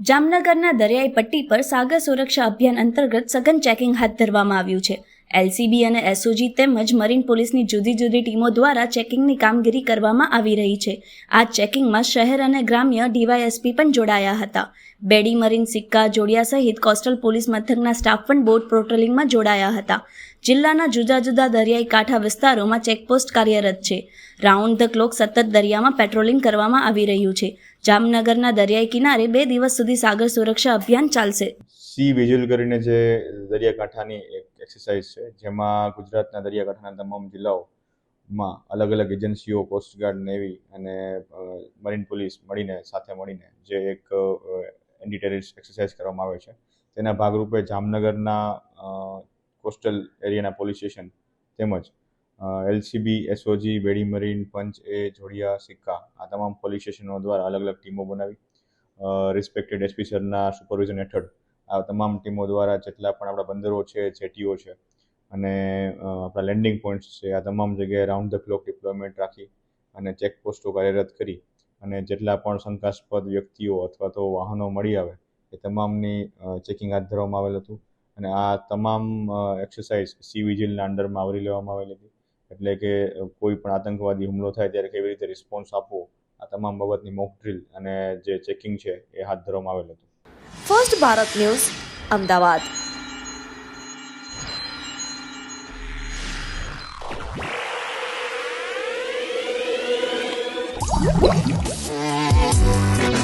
જામનગરના દરિયાઈ પટ્ટી પર સાગર સુરક્ષા અભિયાન અંતર્ગત સઘન ચેકિંગ હાથ ધરવામાં આવ્યું છે. એલસીબી અને એસઓજી તેમજ મરીન પોલીસની જુદી જુદી ટીમો દ્વારા ચેકિંગની કામગીરી કરવામાં આવી રહી છે. આ ચેકિંગમાં શહેર અને ગ્રામ્ય ડીવાયએસપી પણ જોડાયા હતા. બેડી મરીન, સિક્કા, જોડિયા સહિત કોસ્ટલ પોલીસ મથકના સ્ટાફ પણ બોટ પેટ્રોલિંગમાં જોડાયા હતા. જિલ્લાના જુદા જુદા દરિયાઈ કાંઠા વિસ્તારોમાં ચેકપોસ્ટ કાર્યરત છે. રાઉન્ડ ધ ક્લોક સતત દરિયામાં પેટ્રોલિંગ કરવામાં આવી રહ્યું છે. જામનગરના દરિયાઈ કિનારે બે દિવસ સુધી સાગર સુરક્ષા અભિયાન ચાલશે. સી વિઝ્યુઅલ કરીને જે દરિયાકાંઠાની એક્સરસાઇઝ છે, જેમાં ગુજરાતના દરિયાકાંઠાના તમામ જિલ્લાઓમાં અલગ અલગ એજન્સીઓ કોસ્ટગાર્ડ નેવી અને મરીન પોલીસ મળીને, સાથે મળીને જે એક એન્ટી ટેરરિસ્ટ એક્સરસાઇઝ કરવામાં આવે છે. તેના ભાગરૂપે જામનગરના કોસ્ટલ એરિયાના પોલીસ સ્ટેશન તેમજ એલસીબી એસઓજી બેડી મરીન પંચ એ જોડિયા સિક્કા આ તમામ પોલીસ સ્ટેશનો દ્વારા અલગ અલગ ટીમો બનાવી રિસ્પેક્ટેડ એસપી સરના સુપરવિઝન હેઠળ આ તમામ ટીમો દ્વારા જેટલા પણ આપણા બંદરો છે, જેટીઓ છે અને આપણા લેન્ડિંગ પોઈન્ટ્સ છે, આ તમામ જગ્યાએ રાઉન્ડ ધ ક્લોક ડિપ્લોયમેન્ટ રાખી અને ચેકપોસ્ટો કાર્યરત કરી અને જેટલા પણ શંકાસ્પદ વ્યક્તિઓ અથવા તો વાહનો મળી આવે એ તમામની ચેકિંગ હાથ ધરવામાં આવેલ હતું અને આ તમામ એક્સરસાઇઝ સી વિજિલના અંડરમાં આવરી લેવામાં આવેલી હતી. એટલે કે કોઈ પણ આતંકવાદી હુમલો થાય ત્યારે કેવી રીતે રિસ્પોન્સ આપવો, આ તમામ બાબતની મોક ડ્રિલ અને જે ચેકિંગ છે એ હાથ ધરવામાં આવેલ હતું. First Bharat news Ahmedabad Thank.